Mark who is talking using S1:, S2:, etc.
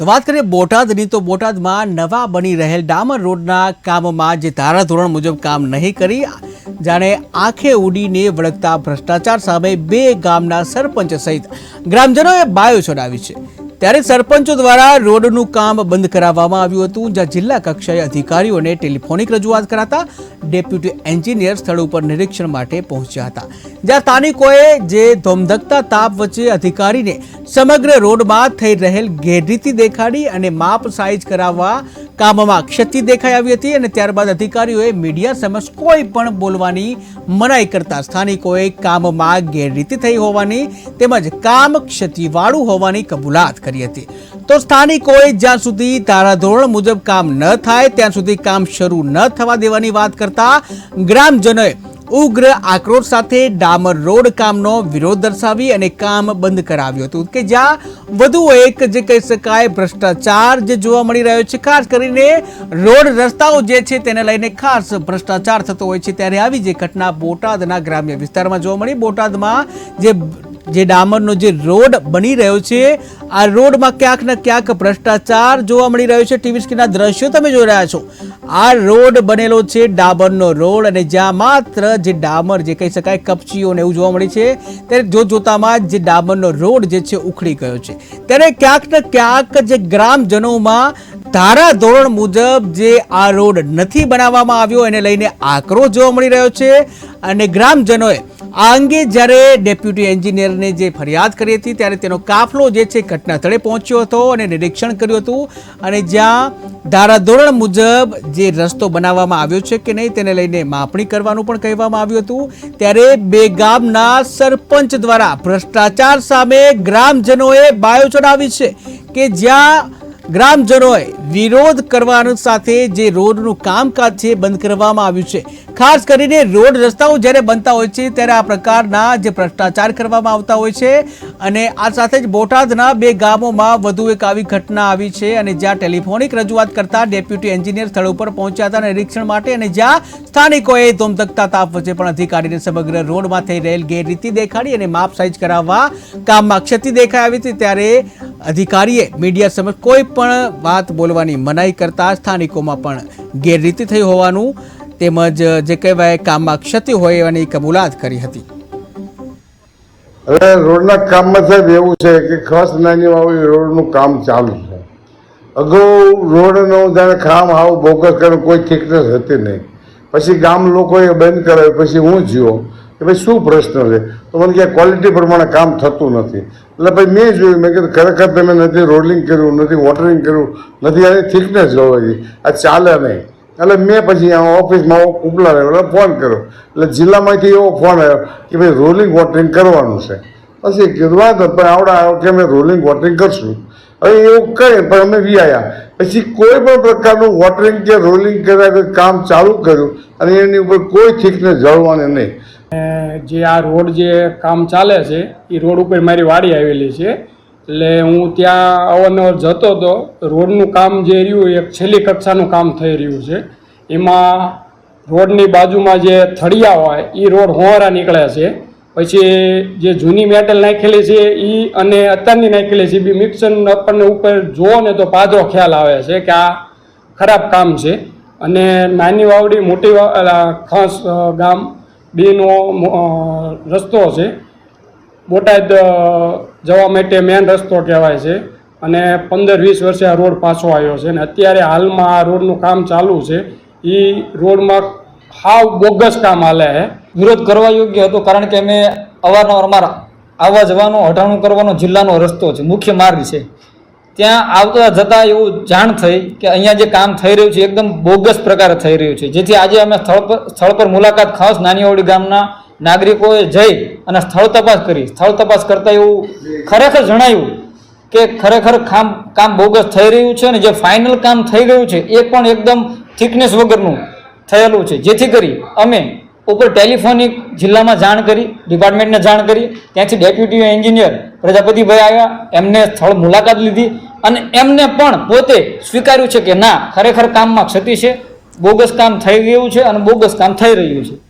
S1: તો વાત કરીએ બોટાદની, તો બોટાદમાં નવા બની રહેલ ડામર રોડના કામમાં જે ધારાધોરણ મુજબ કામ નહીં કરી, જાણે આંખે ઉડીને વળગતા ભ્રષ્ટાચાર સામે બે ગામના સરપંચ સહિત ગ્રામજનોએ બાયો ચડાવી છે. ત્યારે સરપંચો દ્વારા રોડનું કામ બંધ કરાવવામાં આવ્યું હતું, જ્યાં જિલ્લા કક્ષાએ અધિકારીઓને ટેલિફોનિક રજૂઆત કરાતા ડેપ્યુટી એન્જિનિયર સ્થળ ઉપર નિરીક્ષણ માટે પહોંચ્યા હતા. જ્યાં સ્થાનિકોએ જે ધોમધકતા તાપ વચ્ચે અધિકારીને સમગ્ર રોડમાં થઈ રહેલ ગેરરીતિ દેખાડી અને માપ સાઇઝ કરાવવા કામમાં ક્ષતિ દેખાઈ આવી હતી અને ત્યારબાદ અધિકારીઓએ મીડિયા સમક્ષ કોઈ પણ બોલવાની મનાઈ કરતા સ્થાનિકોએ કામમાં ગેરરીતિ થઈ હોવાની તેમજ કામ ક્ષતિવાળું હોવાની કબૂલાત કરી હતી. તો સ્થાનિકોએ જ્યાં સુધી ધારાધોરણ મુજબ કામ ન થાય, ત્યાં સુધી કામ શરૂ ન થવા દેવાની વાત કરતા ગ્રામજનોએ ઉગ્ર આક્રોશ સાથે ડામર રોડ કામનો વિરોધ દર્શાવી અને કામ બંધ કરાવ્યું હતું. કે જ્યાં વધુ એક જે કહી શકાય ભ્રષ્ટાચાર જે જોવા મળી રહ્યો છે, ખાસ કરીને રોડ રસ્તાઓ જે છે તેને લઈને ખાસ ભ્રષ્ટાચાર થતો હોય છે. ત્યારે આવી જે ઘટના બોટાદના ગ્રામ્ય વિસ્તારમાં જોવા મળી, બોટાદમાં જે જે ડામરનો જે રોડ બની રહ્યો છે, આ રોડમાં ક્યાંક ને ક્યાંક ભ્રષ્ટાચાર જોવા મળી રહ્યો છે ટીવી સ્ક્રીનના દ્રશ્યો તમે જોઈ રહ્યા છો. આ રોડ બનેલો છે ડામરનો રોડ અને જ્યાં માત્ર જે ડામર જે કહી શકાય કપચીઓ ને એવું જોવા મળે છે, ત્યારે જો જોતામાં જે ડામરનો રોડ જે છે ઉખડી ગયો છે. ત્યારે ક્યાંક ને ક્યાંક જે ગ્રામજનોમાં ધારા ધોરણ મુજબ જે આ રોડ નથી બનાવવામાં આવ્યો, એને લઈને આક્રોશ જોવા મળી રહ્યો છે અને ગ્રામજનોએ આ અંગે જ્યારે ડેપ્યુટી એન્જિનિયરને જે ફરિયાદ કરી હતી ત્યારે તેનો કાફલો જે છે ઘટના સ્થળે પહોંચ્યો હતો અને નિરીક્ષણ કર્યું હતું. અને જ્યાં ધારાધોરણ મુજબ જે રસ્તો બનાવવામાં આવ્યો છે કે નહીં તેને લઈને માપણી કરવાનું પણ કહેવામાં આવ્યું હતું. ત્યારે બે ગામના સરપંચ દ્વારા ભ્રષ્ટાચાર સામે ગ્રામજનોએ બાયો ચડાવી છે કે જ્યાં ગ્રામજનોએ વિરોધ કરવાનું સાથે જે રોડનું કામકાજ છે બંધ કરવામાં આવ્યું છે. ખાસ કરીને રોડ રસ્તાઓ જ્યારે બનતા હોય છે ત્યારે આ પ્રકારના જે ભ્રષ્ટાચાર કરવામાં આવતા હોય છે અને આ સાથે જ બોટાદના બે ગામોમાં વધુ એક આવી ઘટના આવી છે અને જ્યાં ટેલિફોનિક રજૂઆત કરતા ડેપ્યુટી એન્જિનિયર સ્થળ ઉપર પહોંચ્યા હતા નિરીક્ષણ માટે અને જ્યાં સ્થાનિકોએ ધોમધકતા તાપ વચ્ચે પણ અધિકારીને સમગ્ર રોડમાં થઈ રહેલ ગેરરીતિ દેખાડી અને માપ સાઇઝ કરાવવા કામમાં ક્ષતિ દેખાઈ આવી હતી ત્યારે અધિકારીએ મીડિયા સમક્ષ કોઈ પણ વાત બોલવાની મનાઈ કરતા સ્થાનિકોમાં પણ ગેરરીતિ થઈ હોવાનું તેમજ જે કહેવાય કામમાં ક્ષતિ હોય એવાની કબૂલાત કરી હતી.
S2: હવે રોડના કામમાં સાહેબ એવું છે કે ખાસ નાની વાળી રોડનું કામ ચાલુ છે. અગાઉ રોડનું જાણે કામ આવું બોગસ કરે કોઈ થિકનેસ હતી નહીં. પછી ગામ લોકોએ બંધ કરાવ્યું, પછી હું જ્યો. કે ભાઈ શું પ્રશ્ન છે? તો મને કે ક્વોલિટી પ્રમાણે કામ થતું નથી. એટલે ભાઈ મેં જોયું, મેં કીધું, ખરેખર તમે નથી રોલિંગ કર્યું, નથી વોટરિંગ કર્યું, નથી આની થિકનેસ જોવાથી. આ ચાલે નહીં. એટલે મેં પછી આ ઓફિસમાં ઉપલા એટલે ફોન કર્યો. એટલે જિલ્લામાંથી એવો ફોન આવ્યો કે ભાઈ રોલિંગ વોટરિંગ કરવાનું છે. પછી કીધું વાત પણ આવડા કે અમે રોલિંગ વોટરિંગ કરશું. હવે એવું કહે, પણ અમે વી આવ્યા પછી કોઈ પણ પ્રકારનું વોટરિંગ કે રોલિંગ કર્યા કે કામ ચાલુ કર્યું અને એની ઉપર કોઈ થીકને જળવાને નહીં.
S3: જે આ રોડ જે કામ ચાલે છે, એ રોડ ઉપર મારી વાડી આવેલી છે. એટલે હું ત્યાં અવારનવાર જતો હતો રોડનું કામ જે રહ્યું એક છેલ્લી કક્ષાનું કામ થઈ રહ્યું છે. એમાં રોડની બાજુમાં જે થળિયા હોય એ રોડ હોવારા નીકળ્યા છે. પછી જે જૂની મેટલ નાખેલી છે એ અને અત્યારની નાખેલી છે, બી મિક્સર આપણને ઉપર જુઓ ને તો પાદરો ખ્યાલ આવે છે કે આ ખરાબ કામ છે. અને નાની વાવડી, મોટી ખાસ ગામ, બેનો રસ્તો છે. બોટાદ જવા માટે મેન રસ્તો કહેવાય છે. અને પંદર, વીસ વર્ષે આ રોડ પાછો આવ્યો છે. અને અત્યારે હાલમાં આ રોડનું કામ ચાલુ છે. એ રોડમાં હાવ બોગસ કામ હાલે છે.
S4: વિરોધ કરવા યોગ્ય હતો કારણ કે અમે અવારનવાર અમારા આવવા જવાનો, હટાણું કરવાનો જિલ્લાનો રસ્તો છે, મુખ્ય માર્ગ છે. ત્યાં આવતા જતાં એવું જાણ થઈ કે અહીંયા જે કામ થઈ રહ્યું છે, એકદમ બોગસ પ્રકારે થઈ રહ્યું છે. જેથી આજે અમે સ્થળ પર સ્થળ પર મુલાકાત ખાસ નાનીવાડી ગામના નાગરિકોએ જઈ અને સ્થળ તપાસ કરી. સ્થળ તપાસ કરતાં એવું ખરેખર જણાયું કે ખરેખર કામ કામ બોગસ થઈ રહ્યું છે અને જે ફાઇનલ કામ થઈ ગયું છે, એ પણ એકદમ થિકનેસ વગરનું થયેલું છે. જેથી કરી અમે ઉપર ટેલિફોનિક જિલ્લામાં જાણ કરી, ડિપાર્ટમેન્ટને જાણ કરી. ત્યાંથી ડેપ્યુટી એન્જિનિયર પ્રજાપતિભાઈ આવ્યા. એમને સ્થળ મુલાકાત લીધી અને એમને પણ પોતે સ્વીકાર્યું છે કે ના, ખરેખર કામમાં ક્ષતિ છે, બોગસ કામ થઈ ગયું છે અને બોગસ કામ થઈ રહ્યું છે.